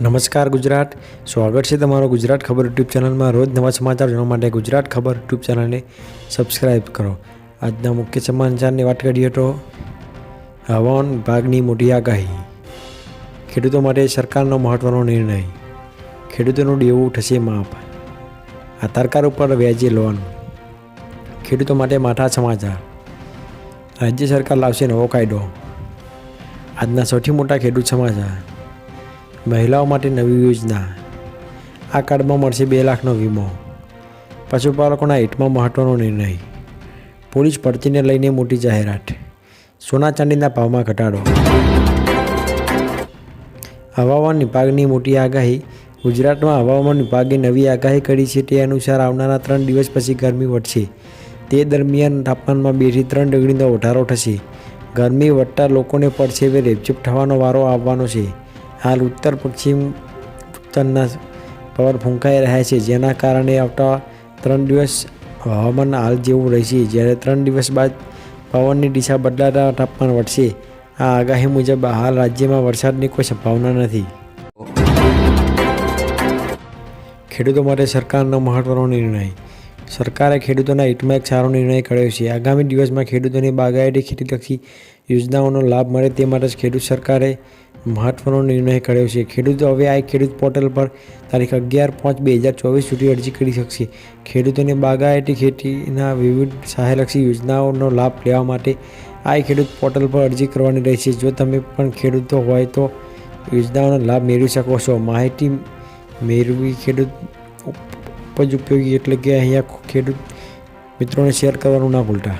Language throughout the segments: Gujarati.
નમસ્કાર ગુજરાત. સ્વાગત છે તમારો ગુજરાત ખબર યુટ્યુબ ચેનલમાં. રોજ નવા સમાચાર જાણવા માટે ગુજરાત ખબર યુટ્યુબ ચેનલને સબસ્ક્રાઈબ કરો. આજના મુખ્ય સમાચારની વાત કરીએ તો હવામાન વિભાગની મોટી આગાહી. ખેડૂતો માટે સરકારનો મહત્વનો નિર્ણય. ખેડૂતોનું દેવું થશે માફ. આધાર કાર્ડ ઉપર વ્યાજે લોન. ખેડૂતો માટે માઠા સમાચાર. રાજ્ય સરકાર લાવશે નવો કાયદો. આજના સૌથી મોટા ખેડૂત સમાચાર. મહિલાઓ માટે નવી યોજના. આ કાર્ડમાં મળશે બે લાખનો વીમો. પશુપાલકોના હિતમાં મહત્વનો નિર્ણય. પોલીસ ભરતીને લઈને મોટી જાહેરાત. સોના ચાંદીના ભાવમાં ઘટાડો. હવામાન વિભાગની મોટી આગાહી. ગુજરાતમાં હવામાન વિભાગે નવી આગાહી કરી છે તે અનુસાર આવનારા ત્રણ દિવસ પછી ગરમી વધશે. તે દરમિયાન તાપમાનમાં બેથી ત્રણ ડિગ્રીનો વધારો થશે. ગરમી વધતા લોકોને પડશે હવે રેપઝેપ થવાનો વારો આવવાનો છે. હાલ ઉત્તર પશ્ચિમ ઉત્તરના પવન ફૂંકાઈ રહ્યા છે, જેના કારણે આવતા ત્રણ દિવસ હવામાન હાલ જેવું રહેશે. જ્યારે ત્રણ દિવસ બાદ પવનની દિશા બદલાતા તાપમાન વધશે. આ આગાહી મુજબ હાલ રાજ્યમાં વરસાદની કોઈ સંભાવના નથી. ખેડૂતો માટે સરકારનો મહત્વનો નિર્ણય. સરકારે ખેડૂતોના હિતમાં એક સારો નિર્ણય કર્યો છે. આગામી દિવસમાં ખેડૂતોની બાગાયતી ખેતીલક્ષી યોજનાઓનો લાભ મળે તે માટે જ ખેડૂત સરકારે મહત્વનો નિર્ણય કર્યો છે. ખેડૂતો હવે આ ખેડૂત પોર્ટલ પર તારીખ અગિયાર પાંચ બે હજાર ચોવીસ સુધી અરજી કરી શકશે. ખેડૂતોને બાગાયતી ખેતીના વિવિધ સહાયલક્ષી યોજનાઓનો લાભ લેવા માટે આ ખેડૂત પોર્ટલ પર અરજી કરવાની રહેશે. જો તમે પણ ખેડૂતો હોય તો યોજનાઓનો લાભ મેળવી શકો છો. માહિતી મેળવી ખેડૂત ઉપજ ઉપયોગી એટલે કે અહીંયા ખેડૂત મિત્રોને શેર કરવાનું ના ભૂલતા.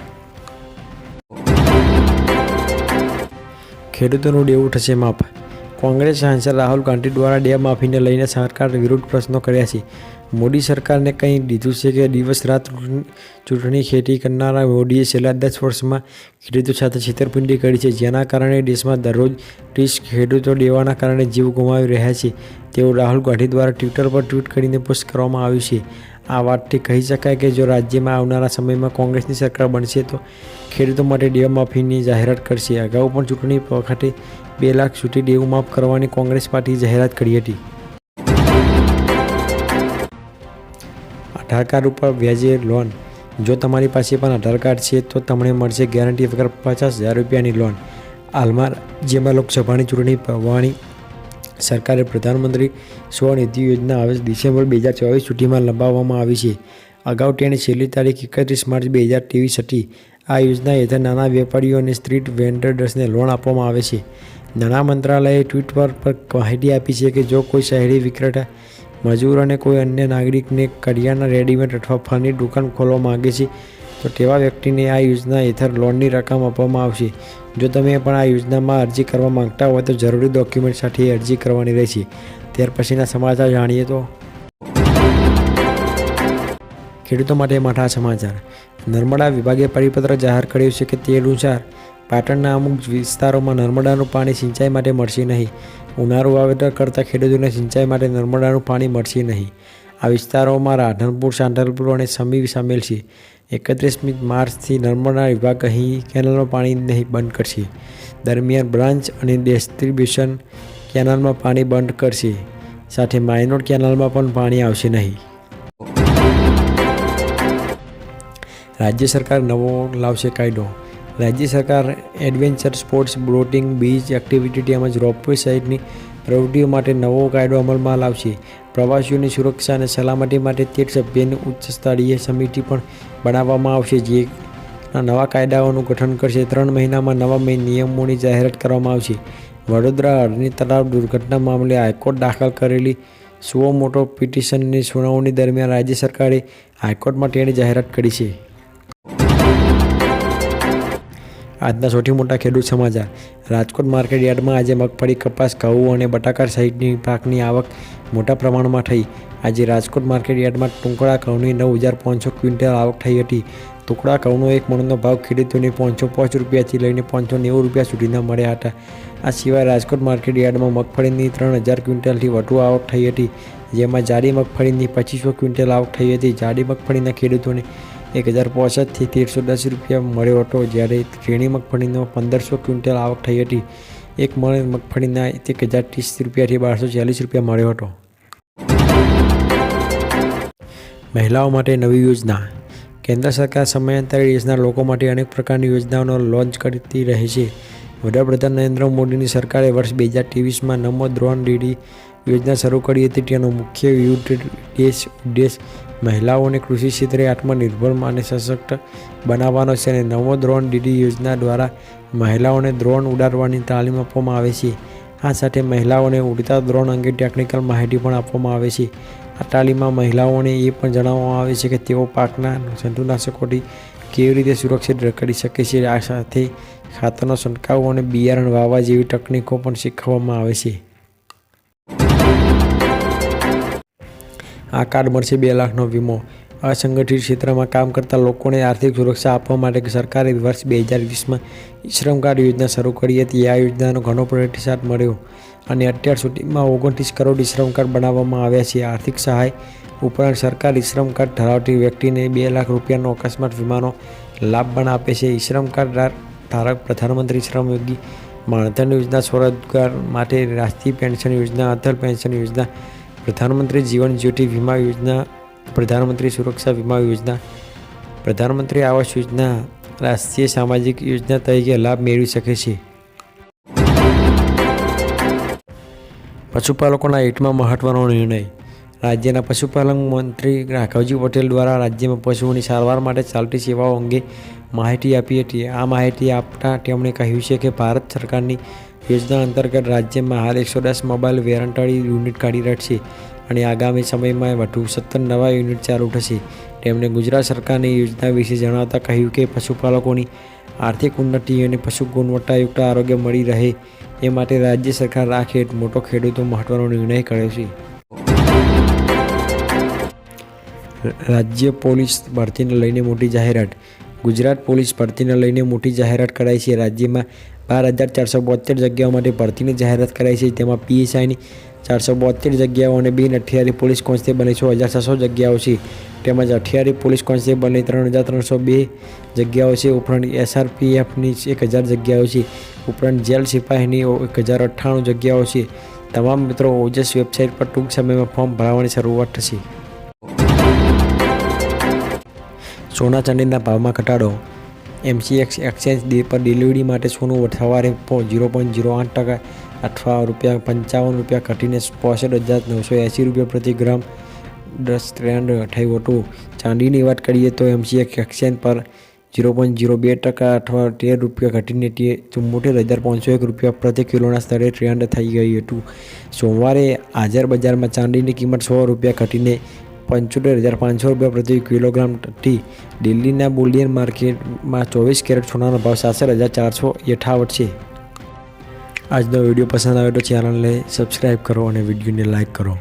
ખેડૂતોનું દેવું થશે માફ. કોંગ્રેસ સાંસદ રાહુલ ગાંધી દ્વારા ડેમ માફીને લઈને સરકાર વિરુદ્ધ પ્રશ્નો કર્યા છે. મોદી સરકારને કહી દીધું છે કે દિવસ રાત ચૂંટણી ખેતી કરનારા મોદીએ છેલ્લા દસ વર્ષમાં ખેડૂતો સાથે છેતરપિંડી કરી છે. જેના કારણે દેશમાં દરરોજ ત્રીસ ખેડૂતો દેવાના કારણે જીવ ગુમાવી રહ્યા છે. તેવું રાહુલ ગાંધી દ્વારા ટ્વિટર પર ટ્વીટ કરીને પોસ્ટ કરવામાં આવ્યું છે. આ વાતથી કહી શકાય કે જો રાજ્યમાં આવનારા સમયમાં કોંગ્રેસની સરકાર બનશે તો ખેડૂતો માટે ડેમ માફીની જાહેરાત કરશે. અગાઉ પણ ચૂંટણી વખતે બે લાખ સુધી દેવું માફ કરવાની કોંગ્રેસ પાર્ટીએ જાહેરાત કરી હતી. આધાર કાર્ડ ઉપર વ્યાજે લોન. જો તમારી પાસે પણ આધાર કાર્ડ છે, તો તમને મળશે ગેરંટી વગર પચાસ હજાર રૂપિયાની લોન. હાલમાં જેમાં લોકસભાની ચૂંટણી ભરવાની સરકારે પ્રધાનમંત્રી સ્વનિધિ યોજના હવે ડિસેમ્બર બે હજાર ચોવીસ સુધીમાં લંબાવવામાં આવી છે. અગાઉ તેની છેલ્લી તારીખ એકત્રીસ માર્ચ બે હજાર ત્રેવીસ હતી. આ યોજના હેઠળ નાના વેપારીઓ અને સ્ટ્રીટ વેન્ડર્સને લોન આપવામાં આવે છે. નાણાં મંત્રાલયે ટ્વીટ પર માહિતી આપી છે કે જો કોઈ શહેરી વિક્રેતા, મજૂર અને કોઈ અન્ય નાગરિકને કરિયાના રેડીમેડ અથવા ફળની દુકાન ખોલવા માગે છે, તો તેવા વ્યક્તિને આ યોજના હેઠળ લોનની રકમ આપવામાં આવશે. જો તમે પણ આ યોજનામાં અરજી કરવા માંગતા હોય તો જરૂરી ડોક્યુમેન્ટ સાથે અરજી કરવાની રહેશે. ત્યાર પછીના સમાચાર જાણીએ તો. ખેડૂતો માટે માઠા સમાચાર. નર્મદા વિભાગે પરિપત્ર જાહેર કર્યો છે કે તે અનુસાર પાટણના અમુક વિસ્તારોમાં નર્મદાનું પાણી સિંચાઈ માટે મળશે નહીં. ઉનાળુ વાવેતર કરતા ખેડૂતોને સિંચાઈ માટે નર્મદાનું પાણી મળશે નહીં. આ વિસ્તારોમાં રાધનપુર સાંતલપુર અને સમી સામેલ છે. એકત્રીસમી માર્ચથી નર્મદા વિભાગ અહીં કેનાલમાં પાણી નહીં બંધ કરશે. દરમિયાન બ્રાન્ચ અને ડિસ્ટ્રીબ્યુશન કેનાલમાં પાણી બંધ કરશે. સાથે માઇનોર કેનાલમાં પણ પાણી આવશે નહીં. રાજ્ય સરકાર નવો લાવશે કાયદો. રાજ્ય સરકાર adventure sports, boating, beach activity તેમજ રોપવે સહિતની પ્રવૃત્તિઓ માટે નવો કાયદો અમલમાં લાવશે. પ્રવાસીઓની સુરક્ષા અને સલામતી માટે તેર સભ્યની ઉચ્ચ સ્તરીય સમિતિ પણ બનાવવામાં આવશે, જે નવા કાયદાઓનું ગઠન કરશે. ત્રણ મહિનામાં નવા નિયમોની જાહેરાત કરવામાં આવશે. વડોદરા અરણી તળાવ દુર્ઘટના મામલે હાઈકોર્ટ દાખલ કરેલી સુઓ મોટો પિટિશનની સુનાવણી દરમિયાન રાજ્ય સરકારે હાઈકોર્ટમાં તેની જાહેરાત કરી છે. આજના સૌથી મોટા ખેડૂત સમાચાર. રાજકોટ માર્કેટ યાર્ડમાં આજે મગફળી, કપાસ, ઘઉં અને બટાકા સહિતની પાકની આવક મોટા પ્રમાણમાં થઈ. આજે રાજકોટ માર્કેટ યાર્ડમાં ટુકડા ઘઉંની નવ હજાર પાંચસો ક્વિન્ટલ આવક થઈ હતી. ટુકડા ઘઉંનો એક મણનો ભાવ ખેડૂતોને પાંચસો પાંચ રૂપિયાથી લઈને પાંચસો નેવું રૂપિયા સુધીના મળ્યા હતા. આ સિવાય રાજકોટ માર્કેટ યાર્ડમાં મગફળીની ત્રણ હજાર ક્વિન્ટલથી વધુ આવક થઈ હતી, જેમાં જાડી મગફળીની પચીસો ક્વિન્ટલ આવક થઈ હતી. જાડી મગફળીના ખેડૂતોને એક હજાર પોસઠથી તેરસો દસ રૂપિયા મળ્યો હતો જ્યારે શ્રેણી મગફળીનો પંદરસો ક્વિન્ટલ આવક થઈ હતી. એક મણ મગફળીના એક હજાર ત્રીસ રૂપિયાથી બારસો ચાલીસ રૂપિયા મળ્યો હતો. મહિલાઓ માટે નવી યોજના. કેન્દ્ર સરકાર સમયાંતરે દેશના લોકો માટે અનેક પ્રકારની યોજનાઓનો લોન્ચ કરતી રહે છે. વડાપ્રધાન નરેન્દ્ર મોદીની સરકારે વર્ષ બે હજાર ત્રેવીસમાં નમો દ્રોણ ડીડી યોજના શરૂ કરી હતી. તેનો મુખ્ય ઉદ્દેશ ઉદ્દેશ મહિલાઓને કૃષિ ક્ષેત્રે આત્મનિર્ભર અને સશક્ત બનાવવાનો છે અને નવો દ્રોણ ડીડી યોજના દ્વારા મહિલાઓને દ્રોણ ઉડાડવાની તાલીમ આપવામાં આવે છે. આ સાથે મહિલાઓને ઉડતા દ્રોણ અંગે ટેકનિકલ માહિતી પણ આપવામાં આવે છે. આ તાલીમમાં મહિલાઓને એ પણ જણાવવામાં આવે છે કે તેઓ પાકના જંતુનાશકોથી કેવી રીતે સુરક્ષિત કરી શકે છે. આ સાથે ખાતરનો છંટકાવ અને બિયારણ વાવવા જેવી તકનીકો પણ શીખવવામાં આવે છે. આ કાર્ડ મળશે બે લાખનો વીમો. અસંગઠિત ક્ષેત્રમાં કામ કરતા લોકોને આર્થિક સુરક્ષા આપવા માટે સરકારે વર્ષ બે હજાર વીસમાં શ્રમ કાર્ડ યોજના શરૂ કરી હતી. આ યોજનાનો ઘણો પ્રતિસાદ મળ્યો અને અત્યાર સુધીમાં ઓગણત્રીસ કરોડ શ્રમ કાર્ડ બનાવવામાં આવ્યા છે. આર્થિક સહાય ઉપરાંત સરકાર શ્રમ કાર્ડ ધરાવતી વ્યક્તિને બે લાખ રૂપિયાનો અકસ્માત વીમાનો લાભ પણ આપે છે. શ્રમ કાર્ડ ધારક પ્રધાનમંત્રી શ્રમયોગી માનધન યોજના સ્વરોજગાર માટે રાષ્ટ્રીય પેન્શન યોજના, અટલ પેન્શન યોજના પ્રધાનમંત્રી જીવન જ્યોતિ વીમા યોજના, પ્રધાનમંત્રી સુરક્ષા વીમા યોજના, પ્રધાનમંત્રી આવાસ યોજના, રાષ્ટ્રીય સામાજિક યોજના તરીકે લાભ મેળવી શકે છે. પશુપાલકોના હિતમાં મહત્વનો નિર્ણય. રાજ્યના પશુપાલન મંત્રી રાઘવજી પટેલ દ્વારા રાજ્યમાં પશુઓની સારવાર માટે ચાલતી સેવાઓ અંગે માહિતી આપી હતી. આ માહિતી આપતા તેમણે કહ્યું છે કે ભારત સરકારની યોજના અંતર્ગત રાજ્યમાં હાલ એકસો દસ મોબાઈલ વેરંટાળી યુનિટ કાર્યરત છે અને આગામી સમયમાં વધુ સત્તર નવા યુનિટ ચાલુ થશે. તેમણે ગુજરાત સરકારની યોજના વિશે જણાવતા કહ્યું કે પશુપાલકોની આર્થિક ઉન્નતિ અને પશુ ગુણવત્તાયુક્ત આરોગ્ય મળી રહે એ માટે રાજ્ય સરકાર આ ખેડ, મોટો ખેડૂતો મહત્વનો નિર્ણય કર્યો છે. રાજ્ય પોલીસ ભરતીને લઈને મોટી જાહેરાત. ગુજરાત પોલીસ ભરતીને લઈને મોટી જાહેરાત કરાઈ છે. રાજ્યમાં બાર હજાર ચારસો બોતેર જગ્યાઓ માટે ભરતીની જાહેરાત કરાઈ છે. તેમાં પીએસઆઈની ચારસો બોતેર જગ્યાઓ અને બિન અઠિયારી પોલીસ કોન્સ્ટેબલની છ હજાર છસો જગ્યાઓ છે. તેમજ અઠિયારી પોલીસ કોન્સ્ટેબલની ત્રણ હજાર ત્રણસો બે જગ્યાઓ છે. ઉપરાંત એસઆરપીએફની એક હજાર જગ્યાઓ છે. ઉપરાંત જેલ સિપાહીની એક હજાર અઠ્ઠાણું જગ્યાઓ છે. તમામ મિત્રો ઓજસ વેબસાઇટ પર ટૂંક સમયમાં ફોર્મ ભરાવાની શરૂઆત થશે. સોના ચાંદીના ભાવમાં ઘટાડો એમસીએક્સ એક્સચેન્જ પર ડિલિવરી માટે સોનું સવારે ઝીરો પોઈન્ટ ઝીરો આઠ ટકા અથવા રૂપિયા પંચાવન રૂપિયા ઘટીને પોસઠ હજાર નવસો એંસી રૂપિયા પ્રતિ ગ્રામ દસ ટ્રેન્ડ થયું હતું. ચાંદીની વાત કરીએ તો એમસીએક્સ એક્સચેન્જ પર ઝીરો પોઈન્ટ ઝીરો બે ટકા અથવા તેર રૂપિયા ઘટીને તે ચુમ્મોતેર હજાર પાંચસો એક રૂપિયા પ્રતિ કિલોના સ્તરે ટ્રેન્ડ થઈ ગયું હતું. સોમવારે હાજર બજારમાં ચાંદીની કિંમત સો રૂપિયા ઘટીને પંચોતેર હજાર પાંચસો રૂપિયા પ્રતિ કિલોગ્રામ ટી. દિલ્હીના બુલિયન માર્કેટમાં ચોવીસ કેરેટ સોનાનો ભાવ સાસઠ હજાર ચારસો યથાવત છે. આજનો વીડિયો પસંદ આવ્યો તો ચેનલને સબસ્ક્રાઈબ કરો અને વિડીયોને લાઇક કરો.